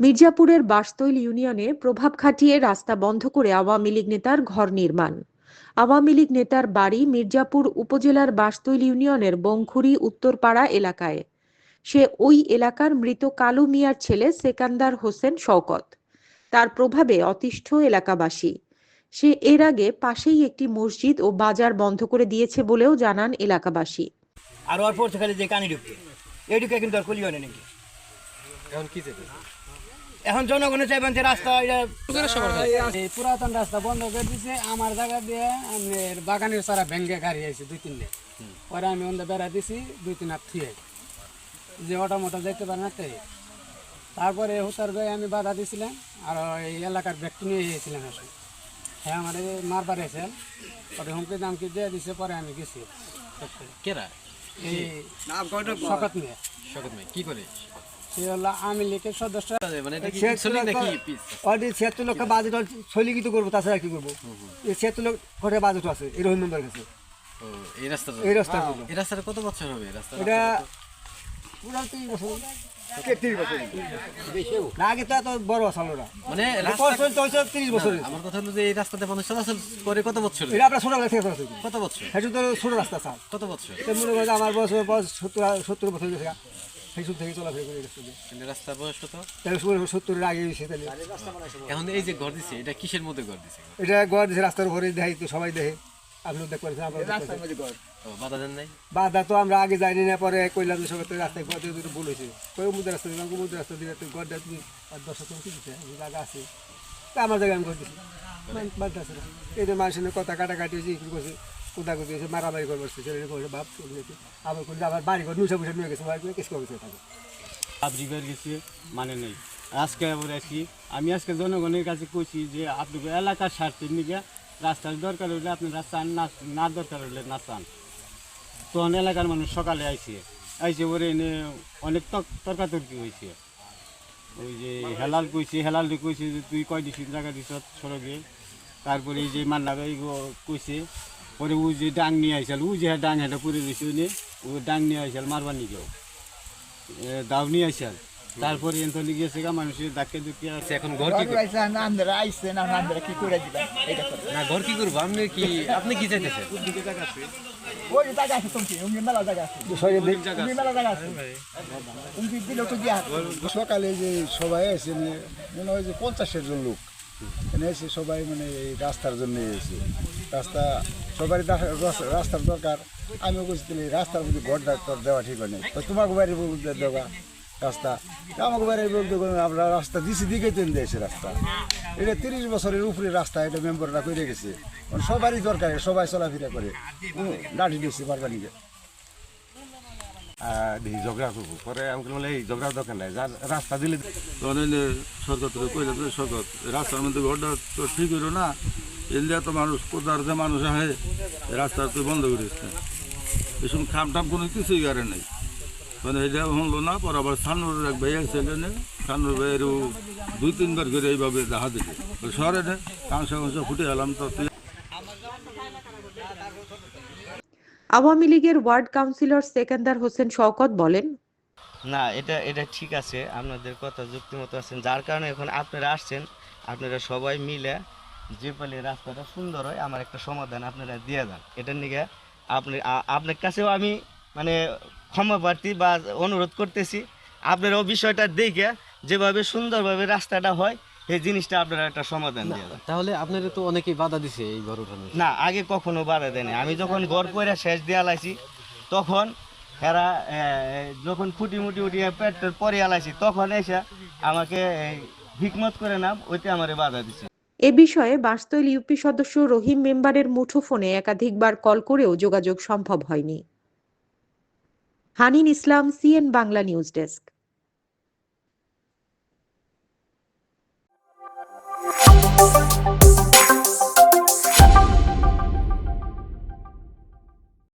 মির্জাপুরের বাসতৈল ইউনিয়নে প্রভাব খাটিয়ে রাস্তা বন্ধ করে আওয়ামী লীগ নেতার ঘর নির্মাণ। আওয়ামী লীগ নেতার বাড়ি মির্জাপুর উপজেলার বাসতৈল ইউনিয়নের বংখুরি উত্তরপাড়া এলাকায়। সে ওই এলাকার মৃত কালু মিয়ার ছেলে সেকান্দার হোসেন শওকত। তার প্রভাবে অতিষ্ঠ এলাকাবাসী। সে এর আগে পাশেই একটি মসজিদ ও বাজার বন্ধ করে দিয়েছে বলেও জানান এলাকাবাসী। আর ওর খালি যে কানি ঢুকছে এই ঢুকে কিন্তু আর কলিও নেই নাকি? এখন কি যেতে এখন জনগণের চাইবেন যে রাস্তা পুরাতন রাস্তা বন্ধ করে দিছে। আমার জায়গা দিয়ে আপনার বাগানের সারা ভেঙ্গে গাড়ি আইছে দুই তিনটে। পরে আমি ওন্দে বেড়া দিছি দুই তিন হাত থুয়ে। যে অটো মোটো দেখতে পারে না তাই। তারপরে হুতার গায়ে আমি বাধা দিছিলাম আর এই এলাকার ব্যক্তি নিয়ে গিয়েছিলাম আসলে। হ্যাঁ আমার মারবার এসে পরে হুমকি দামকি দিয়ে দিছে পরে আমি গেছি। কেরা? এই শকত নিয়ে শকত ভাই কি করে? হলো আমি লীগের সদস্য। মানে ছিয়াত্তর লক্ষ বাজেট করব তাছাড়া কি করব? ছিয়াত্তর লক্ষ কোটি বাজেট আছে এই রহিম মেম্বার কাছে। এই রাস্তাটা এই জন্য এই রাস্তাটা কত বছর হবে? এই রাস্তা এটা পুরা তিরিশ বছর। আগে তো এত বড় আসলো মানে রাস্তা তিরিশ বছর আমার কথা হলো যে এই রাস্তাতে মানুষ চলাচল করে কত বছর এটা আপনার থেকে কত বছর? সেটা তো ছোট রাস্তা স্যার। কত বছর? মনে করেন আমার বয়স সত্তর সত্তর বছর সব থেকে চলাফেরা করে রাস্তা দিয়ে বয়স কত? তাহলে সত্তরের আগে গেছে তাহলে। এখন এই যে দিছে এটা কিসের মধ্যে দিছে? এটা গড় দিছে রাস্তার উপরে দেখাই তো সবাই দেখে। আপনি দেখতে আমরা বাধা দেন নাই? বাধা তো আমরা আগে জানি না পরে কইলাম যে সবাই রাস্তায় গড় দিয়ে দুটো ভুল হয়েছে। কই মুদ্রা রাস্তা দিলাম মুদ্রা রাস্তা দিলে তুই গড় দেয় তুমি আর দশ তুমি কি দিতে জায়গা আছে। তা আমার জায়গায় আমি করে দিচ্ছি বাদ আছে না। এই যে মানুষের কথা কাটাকাটি হয়েছে কি করছে? কোথা কোথায় মারামারি করে বসছে ছেলে করে বাপ আবার করে আবার বাড়ি ঘর নুসা পুষে নিয়ে গেছে বাড়ি করে কেস করে থাকে। আপনি বের মানে নেই। আজকে আবার আসি। আমি আজকে জনগণের কাছে কইছি যে, আপনি এলাকার স্বার্থের নিকে রাস্তার দরকার হলে আপনি রাস্তা না না দরকার হলে না চান? তখন এলাকার মানুষ সকালে আইছে। আইসে ওরে এনে অনেক তর্কাতর্কি হয়েছে ওই যে হেলাল কইছে হেলাল কইছে যে, তুই কয় দিস জায়গা দিস সড়কে? তারপরে এই যে মান্না ভাই কইছে পরে ও যে ডাং নিয়ে আইসাল ও যে ডাং হেঁটে পরে রয়েছে ওনে ও ডাং নিয়ে আইসাল মারবার নিকেও। দাও নিয়ে আইসাল। তারপরে এনতলি গেছে গা মানুষের ডাকে দুকে আছে এখন ঘর কি আপনারা কি করে এটা না ঘর কি করব? আপনি কি আপনি কি চাইতেছেন? ওই যে জায়গা আছে তুমি উনি মেলা জায়গা আছে। মেলা জায়গা আছে। উনি দিল তো দিয়া সকালে যে সবাই মানে মনে হয় যে পঞ্চাশের জন লোক। এখানে এসে সবাই মানে এই রাস্তার জন্য এসে, রাস্তা, সবারই রাস্তার দরকার। আমিও বলছি রাস্তার মধ্যে ঘর ডাক্তার দেওয়া ঠিক নাই। তো তোমাকে বাড়ি বলতে দেওয়া রাস্তা। আমাকে বাড়ি বলতে গেলে আমরা রাস্তা দিছি, দিকে তেন দিয়েছে রাস্তা। এটা তিরিশ বছরের উপরে রাস্তা, এটা মেম্বাররা করে গেছে। মানে সবারই দরকার, সবাই চলাফেরা করে। লাঠি দিয়েছে বারবারিকে দেখি ঝগড়া করব। পরে আমি এই ঝগড়ার দরকার নাই রাস্তা দিলে সরকার সরকার রাস্তার মধ্যে ঘরটা তো ঠিক হইল না। এলিয়া তো মানুষ, কোথার যে মানুষ এই রাস্তা তুই বন্ধ করে দিচ্ছে। এসব খাম টাম কোনো কিছুই গাড়ি নেই। মানে এটা হলো না, পর আবার সান্নুর এক ভাই আছে সান্নুর ভাইয়েরও দুই, তিনবার করে এইভাবে দেখা দিকে শহরে কাঁসা কাঁসা ফুটে এলাম তো তুই আওয়ামী লীগের ওয়ার্ড কাউন্সিলর সেকান্দার হোসেন শওকত বলেন, না, এটা এটা ঠিক আছে, আপনাদের কথা যুক্তিমতো আছেন যার কারণে এখন আপনারা আসছেন, আপনারা সবাই মিলে যে পালে রাস্তাটা সুন্দর হয়, আমার একটা সমাধান আপনারা দিয়ে দেন। এটার নিকে আপনি আপনার কাছেও আমি মানে ক্ষমা প্রার্থী বা অনুরোধ করতেছি। আপনারাও বিষয়টা দেখে যেভাবে সুন্দরভাবে রাস্তাটা হয় এই জিনিসটা আপনারা একটা সমাধান দিয়ে তাহলে আপনারা তো অনেকেই বাধা দিছে এই ঘর উঠানো না আগে কখনো বাধা দেয়নি আমি যখন গড় পয়রা শেষ দেওয়া লাইছি তখন এরা যখন ফুটি মুটি উঠিয়ে পেট টেট পরে আলাইছি তখন এসে আমাকে হিকমত করে নাম ওইতে আমারে বাধা দিছে। এ বিষয়ে বাসতৈল ইউপি সদস্য রহিম মেম্বারের মুঠোফোনে একাধিকবার কল করেও যোগাযোগ সম্ভব হয়নি। Hanin Islam CN Bangla news desk.